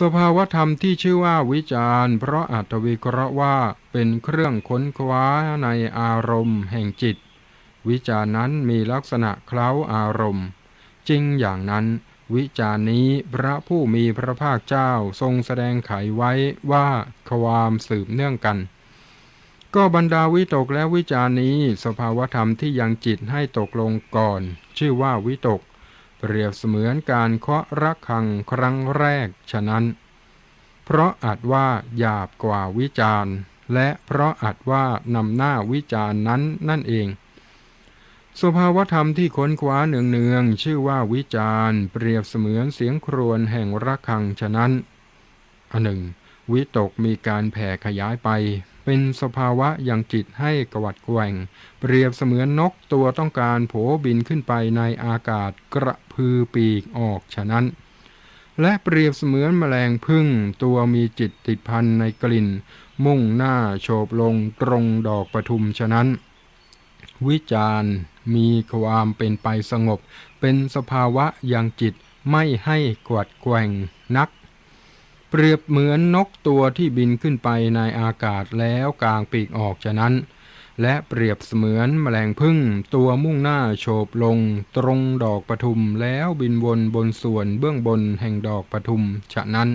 สภาวธรรมที่ชื่อว่าวิจารเพราะอัตวิเคราะห์ว่าเป็นเครื่องค้นคว้าในอารมณ์แห่งจิต วิจารนั้นมีลักษณะเคล้าอารมณ์ จริงอย่างนั้น วิจารนี้พระผู้มีพระภาคเจ้าทรงแสดงไขไว้ว่าความสืบเนื่องกัน ก็บรรดาวิตกและวิจารนี้ สภาวธรรมที่ยังจิตให้ตกลงก่อน ชื่อว่าวิตก เปรียบเสมือนการเคาะระฆังครั้งแรกฉะนั้น เพราะอาจว่าหยาบกว่าวิจารณ์ และเพราะอาจว่านำหน้าวิจารณ์นั้นนั่นเองสภาวธรรมที่ค้นคว้าเนืองๆชื่อว่าวิจารณ์เปรียบเสมือนเสียงครวญแห่งระฆังฉะนั้นอันหนึ่ง วิตกมีการแผ่ขยายไป เป็นสภาวะอยังจิตให้กวัดแกว่ง เปรียบเสมือนนกตัวต้องการโผบินขึ้นไปในอากาศกระพือปีกออกฉะนั้น และเปรียบเสมือนแมลงพึ่งตัวมีจิตติดพันในกลิ่น มุ่งหน้าโฉบลงตรงดอกปทุมฉะนั้น วิจารณ์มีความเป็นไปสงบ เป็นสภาวะอยังจิตไม่ให้กวัดแกว่งนัก เปรียบเหมือนนกตัวที่บินขึ้นไปในอากาศแล้วกางปีกออกฉะนั้น และเปรียบเสมือนแมลงพึ่งตัวมุ่งหน้าโฉบลง ตรงดอกปทุมแล้วบินวนบนส่วนเบื้องบนแห่งดอกปทุมฉะนั้น